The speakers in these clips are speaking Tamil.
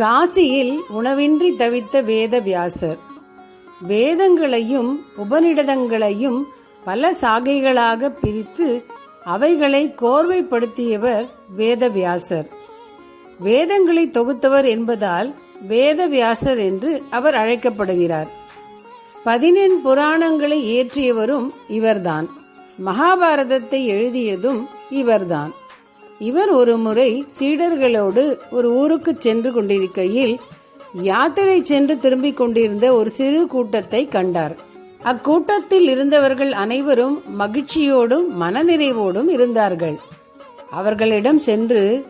காசியில் உணவின்றி தவித்த வேத வியாசர் வேதங்களையும் உபநிடதங்களையும் பல சாகைகளாக பிரித்து அவைகளை கோர்வைப்படுத்தியவர் வேதவியாசர். வேதங்களை தொகுத்தவர் என்பதால் வேதவியாசர் என்று அவர் அழைக்கப்படுகிறார். பதினெண் புராணங்களை இயற்றியவரும் இவர்தான். மகாபாரதத்தை எழுதியதும் இவர்தான். இவர் ஒரு முறை சீடர்களோடு ஒரு ஊருக்கு சென்று கொண்டிருக்கையில் யாத்திரை சென்று திரும்பிக் கொண்டிருந்த ஒரு சிறு கூட்டத்தை கண்டார். அக்கூட்டத்தில் இருந்தவர்கள் அனைவரும் மகிழ்ச்சியோடும் மனநிறைவோடும் இருந்தார்கள். அவர்களிடம் சென்று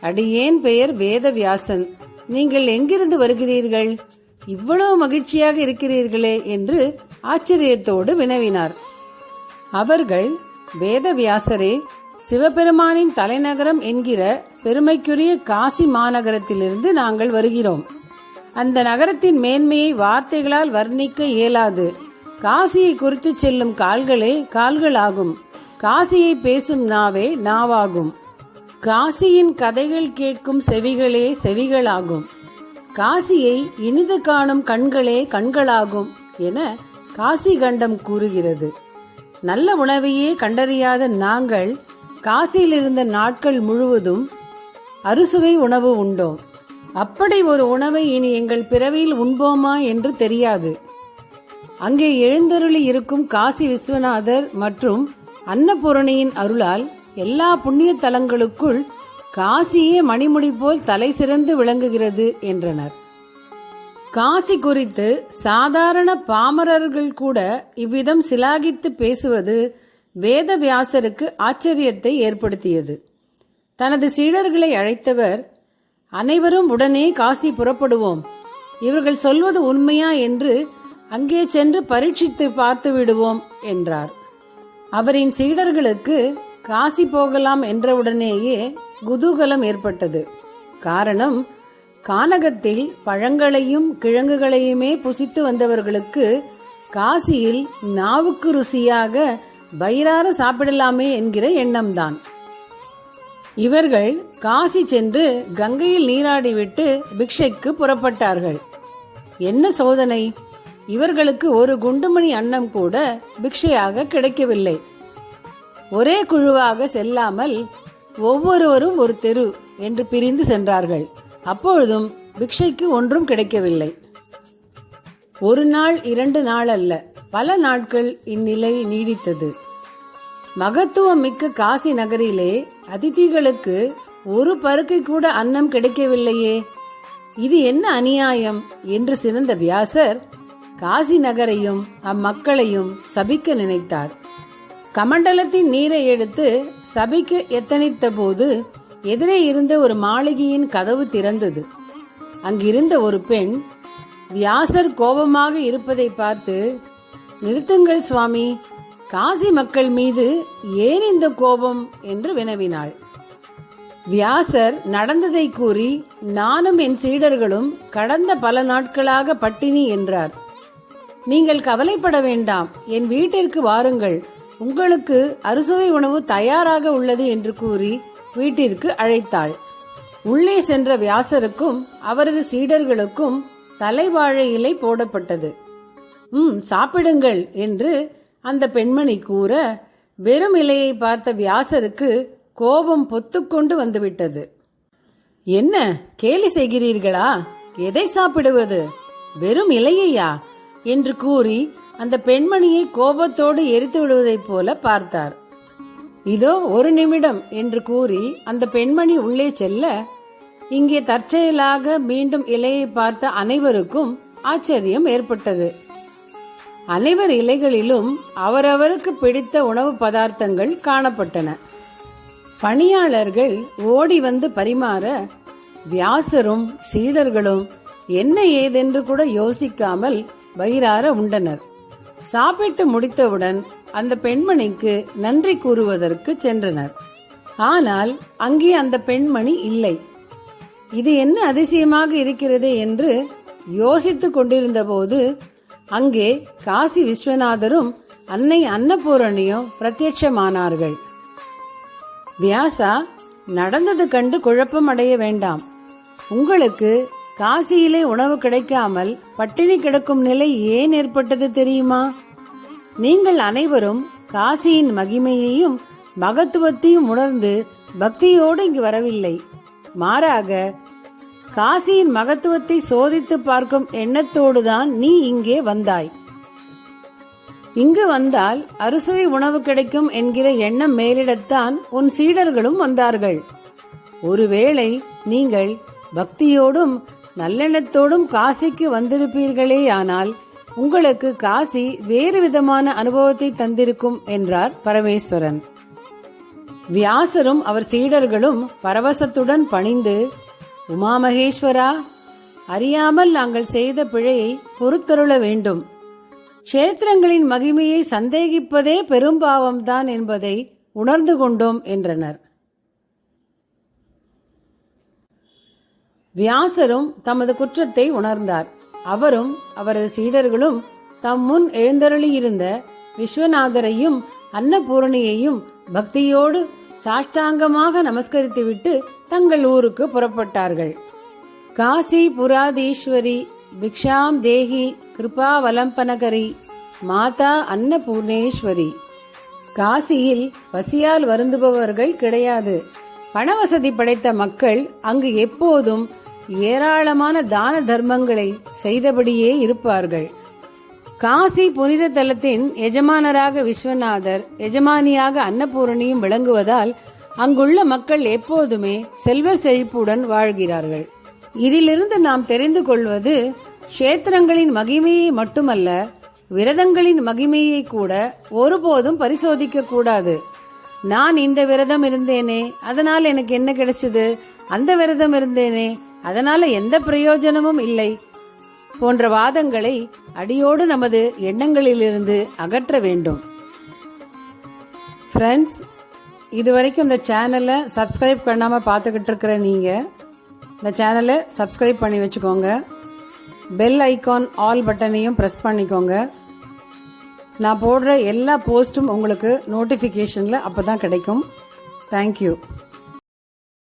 அடியேன் பெயர் வேதவியாசன்? நீங்கள் எங்கிருந்து வருகிறீர்கள்? இவ்வளவு மகிழ்ச்சியாக இருக்கிறீர்களே என்று ஆச்சரியத்தோடு வினவினார். அவர்கள் வேதவியாசரே சிவபெருமானின் தலைநகரம் என்கிற பெருமைக்குரிய காசி மாநகரத்திலிருந்து நாங்கள் வருகிறோம். அந்த நகரத்தின் மேன்மையை வார்த்தைகளால் வர்ணிக்க இயலாது. காசியை குறித்து செல்லும் கால்களே கால்களாகும். காசியை பேசும் நாவே நாவாகும். காசியின் கதைகள் கேட்கும் செவிகளே செவிகளாகும். காசியை இனிது காணும் கண்களே கண்களாகும் என காசி கண்டம் கூறுகிறது. நல்ல உணவையே கண்டறியாத நாங்கள் காசியில் இருந்த நாட்கள் முழுவதும் அறுசுவை உணவு உண்டோம் அப்படி ஒரு உணவை இனி எங்கள் பிறவியில் உண்போமா என்று தெரியாது. அங்கே எழுந்தருளி இருக்கும் காசி விஸ்வநாதர் மற்றும் அன்னபூரணியின் அருளால் எல்லா புண்ணிய தலங்களுக்குள் காசியே மணிமுடி போல் தலை சிறந்து விளங்குகிறது என்றனர். காசி குறித்து சாதாரண பாமரர்கள் கூட இவ்விதம் சிலாகித்து பேசுவது வேதவியாசருக்கு ஆச்சரியத்தை ஏற்படுத்தியது. தனது சீடர்களை அழைத்தவர் அனைவரும் உடனே காசி புறப்படுவோம். இவர்கள் சொல்வது உண்மையா என்று அங்கே சென்று பரீட்சித்து பார்த்து விடுவோம் என்றார். அவரின் சீடர்களுக்கு காசி போகலாம் என்றவுடனேயே குதூகலம் ஏற்பட்டது. காரணம் கானகத்தில் பழங்களையும் கிழங்குகளையுமே புசித்து வந்தவர்களுக்கு காசியில் நாவுக்கு ருசியாக வயிறார சாப்பிடலாமே என்கிற எண்ணம்தான். இவர்கள் காசி சென்று கங்கையில் நீராடிவிட்டு பிக்ஷைக்கு புறப்பட்டார்கள். என்ன சோதனை? இவர்களுக்கு ஒரு குண்டுமணி அன்னம் கூட பிக்ஷையாக கிடைக்கவில்லை. ஒரே குழுவாக செல்லாமல் ஒவ்வொருவரும் ஒரு தெரு என்று பிரிந்து சென்றார்கள். அப்பொழுதும் பிக்ஷைக்கு ஒன்றும் கிடைக்கவில்லை. ஒரு நாள் இரண்டு நாள் அல்ல. பல நாட்கள் இந்நிலை நீடித்தது. மகத்துவம் மிக்க காசி நகரிலே அதிதிகளுக்கு ஒரு பருக்கை கூட அன்னம் கிடைக்கவில்லையே. இது என்ன அநியாயம் என்று சிறந்த வியாசர் காசி நகரையும் அம்மக்களையும் சபிக்க நினைத்தார். கமண்டலத்தின் நீரை எடுத்து சபைக்கு எத்தனித்த போது எதிரே இருந்த ஒரு மாளிகையின் கதவு திறந்தது. அங்கிருந்த ஒரு பெண் வியாசர் கோபமாக இருப்பதை பார்த்து நிறுத்துங்கள் சுவாமி. காசி மக்கள் மீது ஏன் இந்த கோபம் என்று வினவினாள். வியாசர் நடந்ததை கூறி நானும் என் சீடர்களும் கடந்த பல நாட்களாக பட்டினி என்றார். நீங்கள் கவலைப்பட வேண்டாம். என் வீட்டிற்கு வாருங்கள். உங்களுக்கு அறுசுவை உணவு தயாராக உள்ளது என்று கூறி வீட்டிற்கு அழைத்தாள். உள்ளே சென்ற வியாசருக்கும் அவரது சீடர்களுக்கும் தலைவாழை இலை போடப்பட்டது. ம் சாப்பிடுங்கள் என்று அந்த பெண்மணி கூற வெறும் இலையை பார்த்த வியாசருக்கு கோபம் பொத்துக்கொண்டு வந்துவிட்டது. என்ன கேலி செய்கிறீர்களா? எதை சாப்பிடுவது? வெறும் இலையையா? என்று கூறி அந்த பெண்மணியை கோபத்தோடு எரித்து விடுவதைப் போல பார்த்தார். இதோ ஒரு நிமிடம் என்று கூறி அந்த பெண்மணி உள்ளே செல்ல இங்கே தற்செயலாக மீண்டும் இலையை பார்த்த அனைவருக்கும் ஆச்சரியம் ஏற்பட்டது. அனைவர் இலைகளிலும் அவரவருக்கு பிடித்த உணவு பதார்த்தங்கள் காணப்பட்டன. பணியாளர்கள் ஓடி வந்து பரிமாற வியாசரும் சீடர்களும் என்ன ஏதென்று கூட யோசிக்காமல் வயிறார உண்டனர். சாப்பிட்டு முடித்தவுடன் அந்த பெண்மணிக்கு நன்றி கூறுவதற்கு சென்றனர். ஆனால் அங்கே அந்த பெண்மணி இல்லை. இது என்ன அதிசயமாக இருக்கிறது என்று யோசித்துக் கொண்டிருந்தபோது அங்கே காசி விஸ்வநாதரும் அன்னை அன்னபூரணியும் பிரத்யட்சமானார்கள் வியாசா நடந்தது கண்டு குழப்பம் அடைய வேண்டாம். உங்களுக்கு காசியிலே உணவு கிடைக்காமல் பட்டினி கிடக்கும் நிலை ஏன் ஏற்பட்டது தெரியுமா? நீங்கள் அனைவரும் காசியின் மகிமையையும் மகத்துவத்தையும் உணர்ந்து பக்தியோடு இங்கு வரவில்லை. மாறாக காசியின் மகத்துவத்தை சோதித்து பார்க்கும் எண்ணத்தோடுதான் நீ இங்கே வந்தாய். இங்கு வந்தால் அறுசுவை உணவு கிடைக்கும் என்கிற எண்ணம் மேலிடத்தான் உன் சீடர்களும் வந்தார்கள். ஒருவேளை நீங்கள் பக்தியோடும் நல்லெண்ணத்தோடும் காசிக்கு வந்திருப்பீர்களேயானால் உங்களுக்கு காசி வேறு விதமான அனுபவத்தை தந்திருக்கும் என்றார் பரமேஸ்வரன். வியாசரும் அவர் சீடர்களும் பரவசத்துடன் பணிந்து உமாமகேஸ்வரா அறியாமல் நாங்கள் செய்த பிழையை பொறுத்தருள வேண்டும். க்ஷேத்திரங்களின் மகிமையை சந்தேகிப்பதே பெரும்பாவம்தான் என்பதை உணர்ந்து கொண்டோம் என்றனர். வியாசரும் தமது குற்றத்தை உணர்ந்தார். அவரும் அவரது சீடர்களும் தம் முன் எழுந்தருளியிருந்த விஸ்வநாதரையும் அன்னபூரணியையும் பக்தியோடு சாஷ்டாங்கமாக நமஸ்கரித்துவிட்டு தங்கள் ஊருக்கு புறப்பட்டார்கள். காசி புராதீஸ்வரி பிக்ஷாம் தேகி கிருபாவலம்பனகரி மாதா அன்னபூர்ணேஸ்வரி. காசியில் பசியால் வருந்துபவர்கள் கிடையாது. பணவசதி படைத்த மக்கள் அங்கு எப்போதும் ஏராளமான தான தர்மங்களை செய்தபடியே இருப்பார்கள். காசி புனித தலத்தின் எஜமானராக விஸ்வநாதர் எஜமானியாக அன்னபூரணியும் விளங்குவதால் அங்குள்ள மக்கள் எப்போதுமே செல்வ செழிப்புடன் வாழ்கிறார்கள். இதிலிருந்து நாம் தெரிந்து கொள்வது க்ஷேத்திரங்களின் மகிமையை மட்டுமல்ல விரதங்களின் மகிமையை கூட ஒருபோதும் பரிசோதிக்க கூடாது. நான் இந்த விரதம் இருந்தேனே அதனால் எனக்கு என்ன கிடைச்சது? அந்த விரதம் இருந்தேனே அதனால எந்த பிரயோஜனமும் இல்லை போன்ற வாதங்களை அடியோடு நமது எண்ணங்களிலிருந்து அகற்ற வேண்டும். ஃப்ரெண்ட்ஸ் இது வரைக்கும் இந்த சேனலை சப்ஸ்கிரைப் பண்ணாமல் பார்த்துக்கிட்டு இருக்கிற நீங்கள் இந்த சேனலை சப்ஸ்கிரைப் பண்ணி வச்சுக்கோங்க. பெல் ஐகான் ஆல் பட்டனையும் ப்ரெஸ் பண்ணிக்கோங்க. நான் போடுற எல்லா போஸ்ட்டும் உங்களுக்கு நோட்டிஃபிகேஷனில் அப்போ தான் கிடைக்கும் தேங்க்யூ